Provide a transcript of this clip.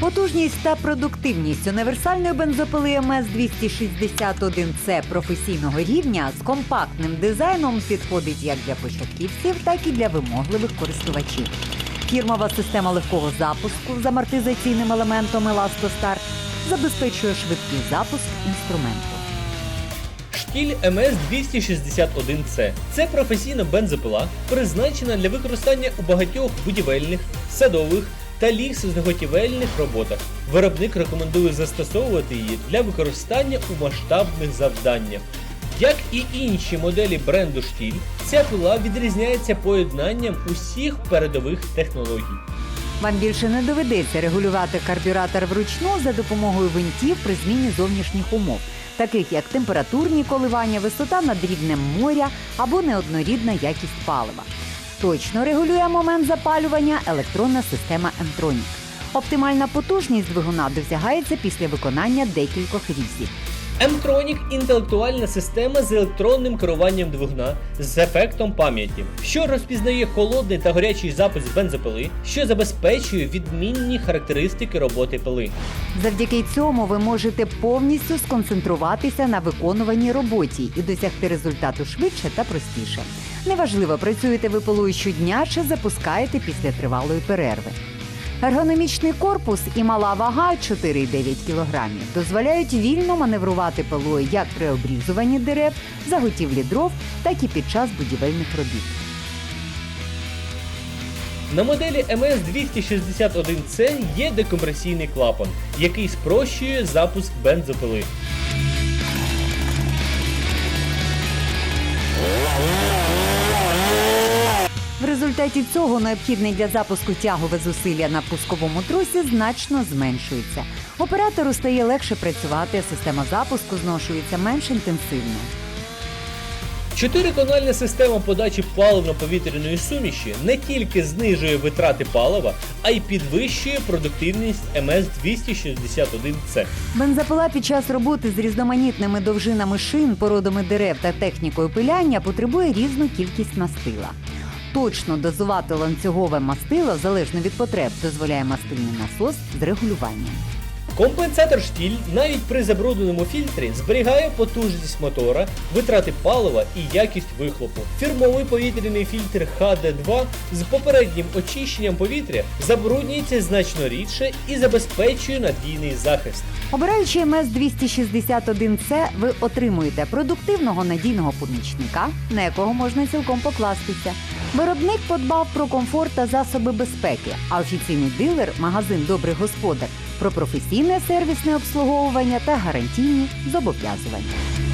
Потужність та продуктивність універсальної бензопили МС 261 c професійного рівня з компактним дизайном підходить як для початківців, так і для вимогливих користувачів. Фірмова система легкого запуску з амортизаційним елементом Еластостар забезпечує швидкий запуск інструменту. Штіль МС-261С. Це професійна бензопила, призначена для використання у багатьох будівельних, садових та лісозаготівельних роботах. Виробник рекомендує застосовувати її для використання у масштабних завданнях. Як і інші моделі бренду Штіль, ця пила відрізняється поєднанням усіх передових технологій. Вам більше не доведеться регулювати карбюратор вручну за допомогою винтів при зміні зовнішніх умов, таких як температурні коливання, висота над рівнем моря або неоднорідна якість палива. Точно регулює момент запалювання електронна система Ентронік. Оптимальна потужність двигуна досягається після виконання декількох різів. Emtronic – інтелектуальна система з електронним керуванням двигуна з ефектом пам'яті, що розпізнає холодний та гарячий запис бензопили, що забезпечує відмінні характеристики роботи пили. Завдяки цьому ви можете повністю сконцентруватися на виконуваній роботі і досягти результату швидше та простіше. Неважливо, працюєте ви пилою щодня чи запускаєте після тривалої перерви. Ергономічний корпус і мала вага 4,9 кг дозволяють вільно маневрувати пилою як при обрізуванні дерев, заготівлі дров, так і під час будівельних робіт. На моделі МС-261С є декомпресійний клапан, який спрощує запуск бензопили. Результаті цього необхідне для запуску тягове зусилля на пусковому тросі значно зменшується. Оператору стає легше працювати, а система запуску зношується менш інтенсивно. Чотириканальна система подачі паливно-повітряної суміші не тільки знижує витрати палива, а й підвищує продуктивність MS-261C. Бензопила під час роботи з різноманітними довжинами шин, породами дерев та технікою пиляння потребує різну кількість мастила. Точно дозувати ланцюгове мастило залежно від потреб дозволяє мастильний насос з регулюванням. Компенсатор штіль навіть при забрудненому фільтрі зберігає потужність мотора, витрати палива і якість вихлопу. Фірмовий повітряний фільтр HD2 з попереднім очищенням повітря забруднюється значно рідше і забезпечує надійний захист. Обираючи МС 261 c ви отримуєте продуктивного надійного помічника, на якого можна цілком покластися. Виробник подбав про комфорт та засоби безпеки, а офіційний дилер, магазин Добрий господар про професійне сервісне обслуговування та гарантійні зобов'язування.